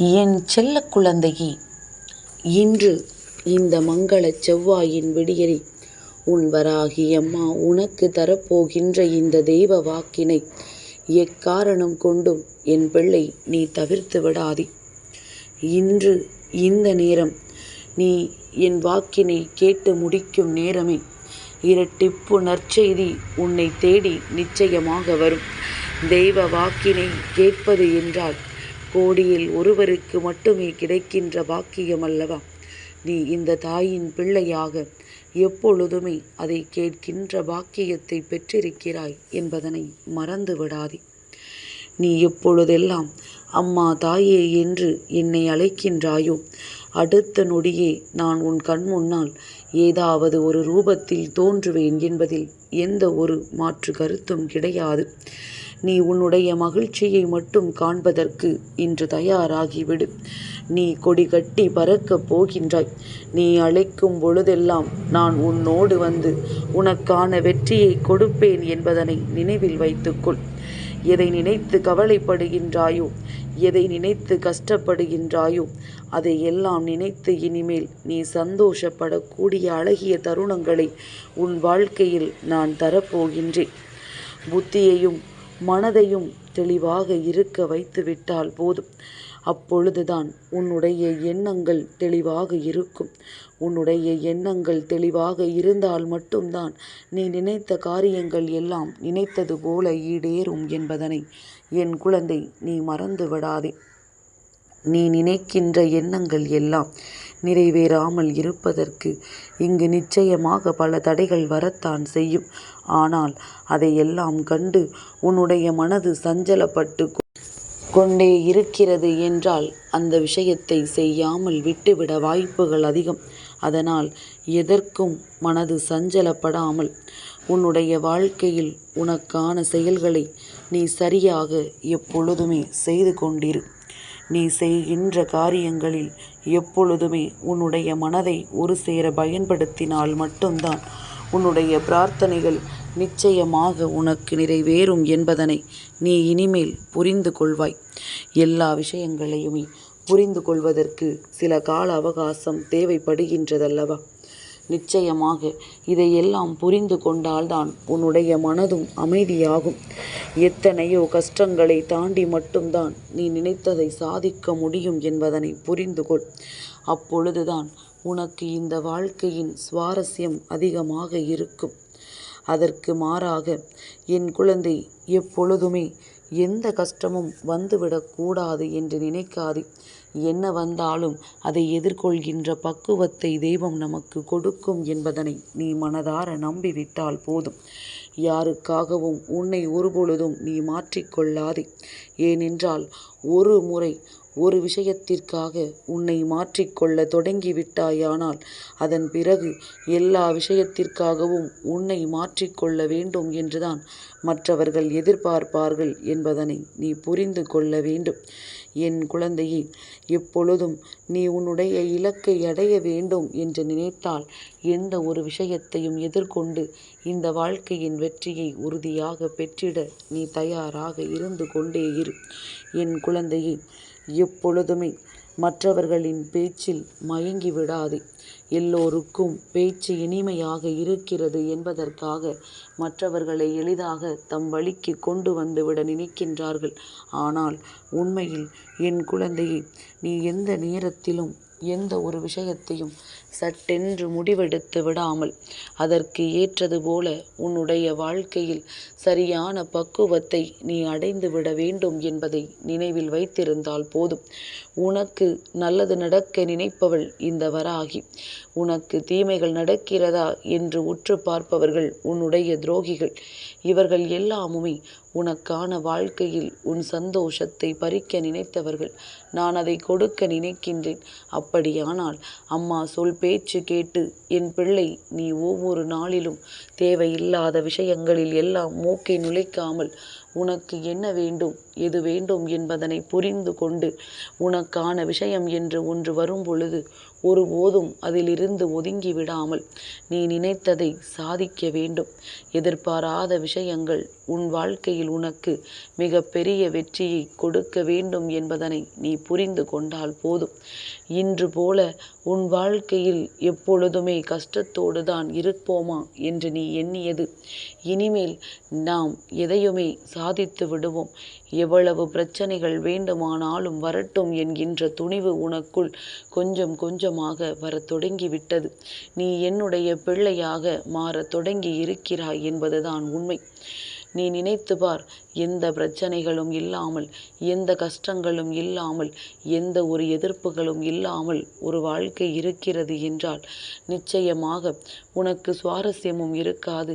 என் செல்ல குழந்தையே இன்று இந்த மங்களச் செவ்வாயின் விடியலை உன் வராகி அம்மா உனக்கு தரப்போகின்ற இந்த தெய்வ வாக்கினை எக்காரணம் கொண்டும் என் பிள்ளை நீ தவிர்த்து விடாதே. இன்று இந்த நேரம் நீ என் வாக்கினை கேட்டு முடிக்கும் நேரமே. இரட்டிப்பு நற்செய்தி உன்னை தேடி நிச்சயமாக வரும். தெய்வ வாக்கினை கேட்பது என்றால் கோடியில் ஒருவருக்கு மட்டுமே கிடைக்கின்ற பாக்கியம் அல்லவா? நீ இந்த தாயின் பிள்ளையாக எப்பொழுதுமே அதை கேட்கின்ற பாக்கியத்தை பெற்றிருக்கிறாய் என்பதனை மறந்து விடாதே நீ எப்பொழுதெல்லாம் அம்மா தாயே என்று என்னை அழைக்கின்றாயோ அடுத்த நொடியே நான் உன் கண் முன்னால் ஏதாவது ஒரு ரூபத்தில் தோன்றுவேன் என்பதில் எந்த ஒரு மாற்று கருத்தும் கிடையாது. நீ உன்னுடைய மகிழ்ச்சியை மட்டும் காண்பதற்கு இன்று தயாராகிவிடு. நீ கொடி கட்டி பறக்கப் போகின்றாய். நீ அழைக்கும் பொழுதெல்லாம் நான் உன்னோடு வந்து உனக்கான வெற்றியை கொடுப்பேன் என்பதனை நினைவில் வைத்துக்கொள். எதை நினைத்து கவலைப்படுகின்றாயோ எதை நினைத்து கஷ்டப்படுகின்றாயோ அதை எல்லாம் நினைத்து இனிமேல் நீ சந்தோஷப்படக்கூடிய அழகிய தருணங்களை உன் வாழ்க்கையில் நான் தரப்போகின்றேன். புத்தியையும் மனதையும் தெளிவாக இருக்க வைத்து விட்டால் போதும். அப்பொழுதுதான் உன்னுடைய எண்ணங்கள் தெளிவாக இருக்கும். உன்னுடைய எண்ணங்கள் தெளிவாக இருந்தால் மட்டும்தான் நீ நினைத்த காரியங்கள் எல்லாம் நினைத்தது போல ஈடேறும் என்பதனை என் குழந்தை நீ மறந்து விடாதே நீ நினைக்கின்ற எண்ணங்கள் எல்லாம் நிறைவேறாமல் இருப்பதற்கு இங்கு நிச்சயமாக பல தடைகள் வரத்தான் செய்யும். ஆனால் அதையெல்லாம் கண்டு உன்னுடைய மனது சஞ்சலப்பட்டு கொண்டே இருக்கிறது என்றால் அந்த விஷயத்தை செய்யாமல் விட்டுவிட வாய்ப்புகள் அதிகம். அதனால் எதற்கும் மனது சஞ்சலப்படாமல் உன்னுடைய வாழ்க்கையில் உனக்கான செயல்களை நீ சரியாக எப்பொழுதுமே செய்து கொண்டிரு. நீ செய்கின்ற காரியங்களில் எப்பொழுதுமே உன்னுடைய மனதை ஒரு சேர பயன்படுத்தினால் மட்டும்தான் உன்னுடைய பிரார்த்தனைகள் நிச்சயமாக உனக்கு நிறைவேறும் என்பதனை நீ இனிமேல் புரிந்து கொள்வாய். எல்லா விஷயங்களையுமே புரிந்து கொள்வதற்கு சில கால அவகாசம் தேவைப்படுகின்றதல்லவா? நிச்சயமாக இதையெல்லாம் புரிந்து கொண்டால்தான் உன்னுடைய மனதும் அமைதியாகும். எத்தனையோ கஷ்டங்களை தாண்டி மட்டும்தான் நீ நினைத்ததை சாதிக்க முடியும் என்பதனை புரிந்து கொள். அப்பொழுதுதான் உனக்கு இந்த வாழ்க்கையின் சுவாரஸ்யம் அதிகமாக இருக்கும். அதற்கு மாறாக என் குழந்தை எப்பொழுதுமே எந்த கஷ்டமும் வந்துவிடக்கூடாது என்று நினைக்காது. என்ன வந்தாலும் அதை எதிர்கொள்கின்ற பக்குவத்தை தெய்வம் நமக்கு கொடுக்கும் என்பதனை நீ மனதார நம்பிவிட்டால் போதும். யாருக்காகவும் உன்னை ஒருபொழுதும் நீ மாற்றிக்கொள்ளாதே ஏனென்றால் ஒரு முறை ஒரு விஷயத்திற்காக உன்னை மாற்றிக்கொள்ள தொடங்கிவிட்டாயானால் அதன் பிறகு எல்லா விஷயத்திற்காகவும் உன்னை மாற்றிக்கொள்ள வேண்டும் என்றுதான் மற்றவர்கள் எதிர்பார்ப்பார்கள் என்பதனை நீ புரிந்து கொள்ள வேண்டும். என் குழந்தையே எப்பொழுதும் நீ உன்னுடைய இலக்கை அடைய வேண்டும் என்று நினைத்தால் எந்த ஒரு விஷயத்தையும் எதிர்கொண்டு இந்த வாழ்க்கையின் வெற்றியை உறுதியாக பெற்றிட நீ தயாராக இருந்து கொண்டே இரு. என் குழந்தையே எப்பொழுதுமே மற்றவர்களின் பேச்சில் மயங்கி விடாதே. எல்லோருக்கும் பேச்சு இனிமையாக இருக்கிறது என்பதற்காக மற்றவர்களை எளிதாக தம் வழிக்கு கொண்டு வந்துவிட நினைக்கின்றார்கள். ஆனால் உண்மையில் என் குழந்தையை நீ எந்த நேரத்திலும் எந்த ஒரு விஷயத்தையும் சட்டென்று முடிவெடுத்து விடாமல் அதற்கு ஏற்றது போல உன்னுடைய வாழ்க்கையில் சரியான பக்குவத்தை நீ அடைந்து விட வேண்டும் என்பதை நினைவில் வைத்திருந்தால் போதும். உனக்கு நல்லது நடக்க நினைப்பவள் இந்த வராகி. உனக்கு தீமைகள் நடக்கிறதா என்று உற்று பார்ப்பவர்கள் உன்னுடைய துரோகிகள். இவர்கள் எல்லாமுமே உனக்கான வாழ்க்கையில் உன் சந்தோஷத்தை பறிக்க நினைத்தவர்கள். நான் அதை கொடுக்க நினைக்கின்றேன். அப்படியானால் அம்மா சொல் பேச்சு கேட்டு என் பிள்ளை நீ ஒவ்வொரு நாளிலும் தேவையில்லாத விஷயங்களில் எல்லாம் மூக்கை நுழைக்காமல் உனக்கு என்ன வேண்டும் எது வேண்டும் என்பதனை புரிந்து கொண்டு உனக்கான விஷயம் என்று ஒன்று வரும் பொழுது ஒருபோதும் அதிலிருந்து ஒதுங்கி விடாமல் நீ நினைத்ததை சாதிக்க வேண்டும். எதிர்பாராத விஷயங்கள் உன் வாழ்க்கையில் உனக்கு மிக பெரிய வெற்றியை கொடுக்க வேண்டும் என்பதனை நீ புரிந்து கொண்டால் போதும். இன்று போல உன் வாழ்க்கையில் எப்பொழுதுமே கஷ்டத்தோடு தான் இருப்போமா என்று நீ எண்ணியது. இனிமேல் நாம் எதையுமே சாதித்து விடுவோம். எவ்வளவு பிரச்சனைகள் வேண்டுமானாலும் வரட்டும் என்கின்ற துணிவு உனக்குள் கொஞ்சம் கொஞ்சமாக வரத் தொடங்கிவிட்டது. நீ என்னுடைய பிள்ளையாக மாறத் தொடங்கி இருக்கிறாய் என்பதுதான் உண்மை. நீ நினைத்து பார் எந்த பிரச்சனைகளும் இல்லாமல் எந்த கஷ்டங்களும் இல்லாமல் எந்த ஒரு எதிர்ப்புகளும் இல்லாமல் ஒரு வாழ்க்கை இருக்கிறது என்றால் நிச்சயமாக உனக்கு சுவாரஸ்யமும் இருக்காது.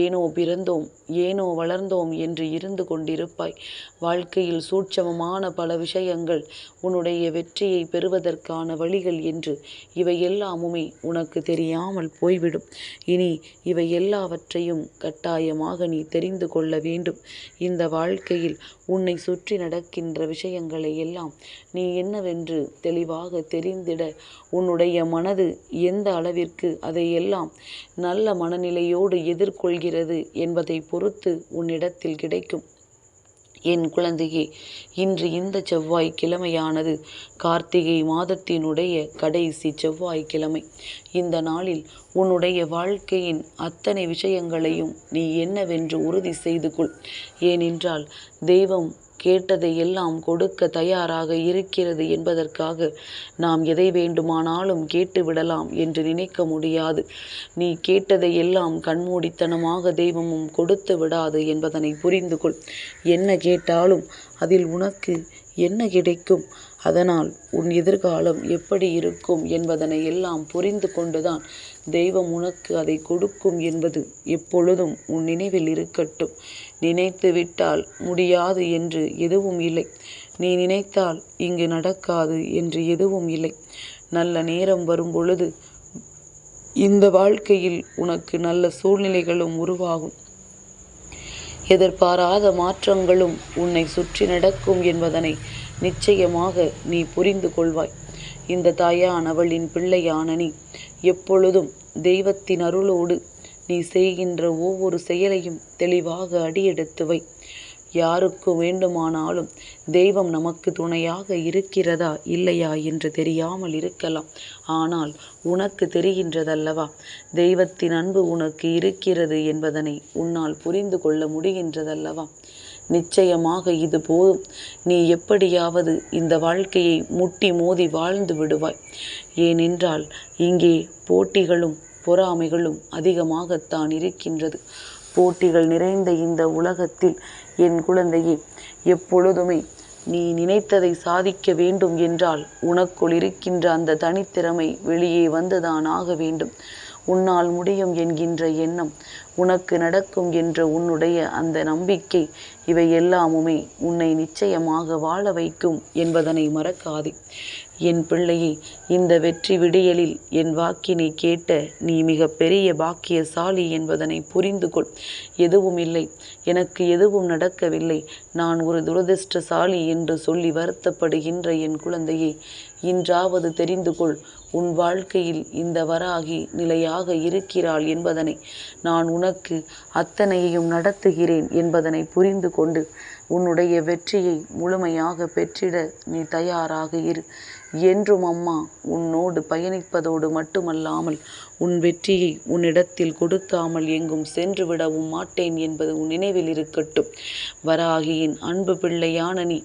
ஏனோ பிறந்தோம் ஏனோ வளர்ந்தோம் என்று இருந்து கொண்டிருப்பாய். வாழ்க்கையில் சூட்சமமான பல விஷயங்கள் உன்னுடைய வெற்றியை பெறுவதற்கான வழிகள் என்று இவை எல்லாமுமே உனக்கு தெரியாமல் போய்விடும். இனி இவை எல்லாவற்றையும் கட்டாயமாக நீ தெரிந்து கொள்ள வேண்டும். இந்த வாழ்க்கையில் உன்னை சுற்றி நடக்கின்ற விஷயங்களை எல்லாம் நீ என்னவென்று தெளிவாக தெரிந்திட உன்னுடைய மனது எந்த அளவிற்கு அதையெல்லாம் நல்ல மனநிலையோடு எதிர்கொள்கிறது என்பதை பொறுத்து உன்னிடத்தில் கிடைக்கும். என் குழந்தையே இன்று இந்த செவ்வாய் கிழமையானது கார்த்திகை மாதத்தினுடைய கடைசி செவ்வாய் கிழமை. இந்த நாளில் உன்னுடைய வாழ்க்கையின் அத்தனை விஷயங்களையும் நீ என்னவென்று உறுதி செய்து கொள். ஏனென்றால் தெய்வம் கேட்டதை எல்லாம் கொடுக்க தயாராக இருக்கிறது என்பதற்காக நாம் எதை வேண்டுமானாலும் கேட்டு விடலாம் என்று நினைக்க முடியாது. நீ கேட்டதை எல்லாம் கண்மூடித்தனமாக தெய்வமும் கொடுத்து விடாது என்பதனை புரிந்து கொள். என்ன கேட்டாலும் அதில் உனக்கு என்ன கிடைக்கும்? அதனால் உன் எதிர்காலம் எப்படி இருக்கும் என்பதனை எல்லாம் புரிந்து கொண்டுதான் தெய்வம் உனக்கு அதை கொடுக்கும் என்பது எப்பொழுதும் உன் நினைவில் இருக்கட்டும். நினைத்து விட்டால் முடியாது என்று எதுவும் இல்லை. நீ நினைத்தால் இங்கு நடக்காது என்று எதுவும் இல்லை. நல்ல நேரம் வரும் பொழுது இந்த வாழ்க்கையில் உனக்கு நல்ல சூழ்நிலைகளும் உருவாகும். எதிர்பாராத மாற்றங்களும் உன்னை சுற்றி நடக்கும் என்பதனை நிச்சயமாக நீ புரிந்து கொள்வாய். இந்த தாயானவளின் பிள்ளையான நீ எப்பொழுதும் தெய்வத்தின் அருளோடு நீ செய்கின்ற ஒவ்வொரு செயலையும் தெளிவாக அடியெடுத்து வை. யாருக்கு வேண்டுமானாலும் தெய்வம் நமக்கு துணையாக இருக்கிறதா இல்லையா என்று தெரியாமல் இருக்கலாம். ஆனால் உனக்கு தெரிகின்றதல்லவா? தெய்வத்தின் அன்பு உனக்கு இருக்கிறது என்பதனை உன்னால் புரிந்து கொள்ள முடிகின்றதல்லவா? நிச்சயமாக இது போதும். நீ எப்படியாவது இந்த வாழ்க்கையை முட்டி மோதி வாழ்ந்து விடுவாய். ஏனென்றால் இங்கே போட்டிகளும் பொறாமைகளும் அதிகமாகத்தான் இருக்கின்றது. போட்டிகள் நிறைந்த இந்த உலகத்தில் என் குழந்தையே எப்பொழுதுமே நீ நினைத்ததை சாதிக்க வேண்டும் என்றால் உனக்குள் இருக்கின்ற அந்த தனித்திறமை வெளியே வந்துதான் ஆக வேண்டும். உன்னால் முடியும் என்கின்ற எண்ணம் உனக்கு நடக்கும் என்ற உன்னுடைய அந்த நம்பிக்கை இவை எல்லாமுமே உன்னை நிச்சயமாக வாழ வைக்கும் என்பதனை மறக்காதே. என் பிள்ளையே இந்த வெற்றி விடியலில் என் வாக்கினை கேட்ட நீ மிக பெரிய பாக்கியசாலி என்பதனை புரிந்து கொள் எதுவும் இல்லை எனக்கு எதுவும் நடக்கவில்லை. நான் ஒரு துரதிருஷ்டசாலி என்று சொல்லி வருத்தப்படுகின்ற என் குழந்தையை இன்றாவது தெரிந்து கொள் உன் வாழ்க்கையில் இந்த வராகி நிலையாக இருக்கிறாள் என்பதனை. நான் உனக்கு அத்தனையையும் நடத்துகிறேன் என்பதனை புரிந்து கொண்டு உன்னுடைய வெற்றியை முழுமையாக பெற்றிட நீ தயாராக இரு. என்றும் அம்மா உன்னோடு பயணிப்பதோடு மட்டுமல்லாமல் உன் வெற்றியை உன்னிடத்தில் கொடுக்காமல் எங்கும் சென்று விடவும் மாட்டேன் என்பது உன் நினைவில் இருக்கட்டும். வராகியின் அன்பு பிள்ளையான நீ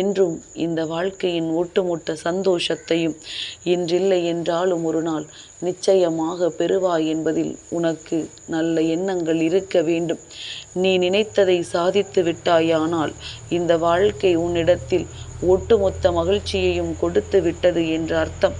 என்றும் இந்த வாழ்க்கையின் ஒட்டுமொத்த சந்தோஷத்தையும் இன்றில்லை என்றாலும் ஒரு நாள் நிச்சயமாக பெறுவாய் என்பதில் உனக்கு நல்ல எண்ணங்கள் இருக்க வேண்டும். நீ நினைத்ததை சாதித்து விட்டாயானால் இந்த வாழ்க்கை உன்னிடத்தில் ஒட்டுமொத்த மகிழ்ச்சியையும் கொடுத்து விட்டது என்று அர்த்தம்.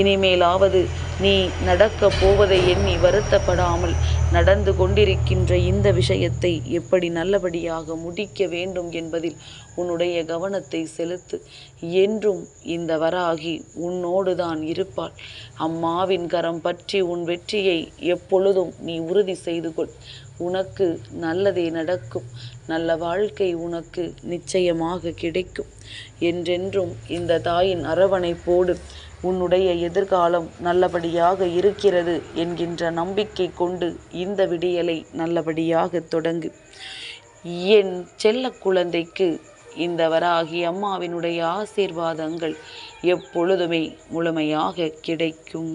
இனிமேலாவது நீ நடக்க போவதை எண்ணி வருத்தப்படாமல் நடந்து கொண்டிருக்கின்ற இந்த விஷயத்தை எப்படி நல்லபடியாக முடிக்க வேண்டும் என்பதில் உன்னுடைய கவனத்தை செலுத்து. என்றும் இந்த வராகி உன்னோடு தான் இருப்பாள். அம்மாவின் கரம் பற்றி உன் வெற்றியை எப்பொழுதும் நீ உறுதி செய்து கொள். உனக்கு நல்லதே நடக்கும். நல்ல வாழ்க்கை உனக்கு நிச்சயமாக கிடைக்கும். என்றென்றும் இந்த தாயின் அரவணைப்போடு உன்னுடைய எதிர்காலம் நல்லபடியாக இருக்கிறது என்கின்ற நம்பிக்கை கொண்டு இந்த விடியலை நல்லபடியாக தொடங்கு. என் செல்ல குழந்தைக்கு இந்த வராகி அம்மாவினுடைய ஆசீர்வாதங்கள் எப்பொழுதுமே முழுமையாக கிடைக்கும்.